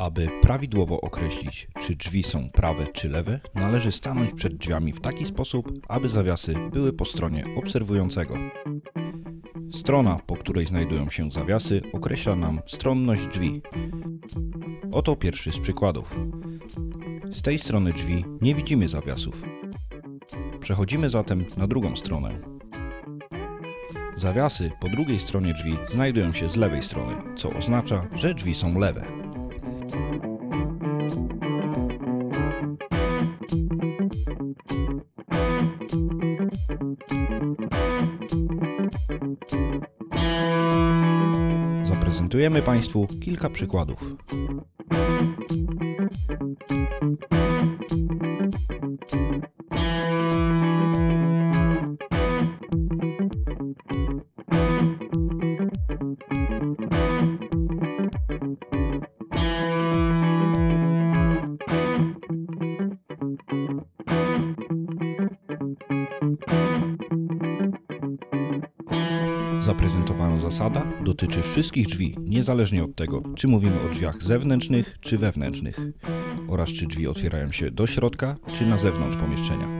Aby prawidłowo określić, czy drzwi są prawe czy lewe, należy stanąć przed drzwiami w taki sposób, aby zawiasy były po stronie obserwującego. Strona, po której znajdują się zawiasy, określa nam stronność drzwi. Oto pierwszy z przykładów. Z tej strony drzwi nie widzimy zawiasów. Przechodzimy zatem na drugą stronę. Zawiasy po drugiej stronie drzwi znajdują się z lewej strony, co oznacza, że drzwi są lewe. Zaprezentujemy Państwu kilka przykładów. Zaprezentowana zasada dotyczy wszystkich drzwi, niezależnie od tego, czy mówimy o drzwiach zewnętrznych czy wewnętrznych, oraz czy drzwi otwierają się do środka czy na zewnątrz pomieszczenia.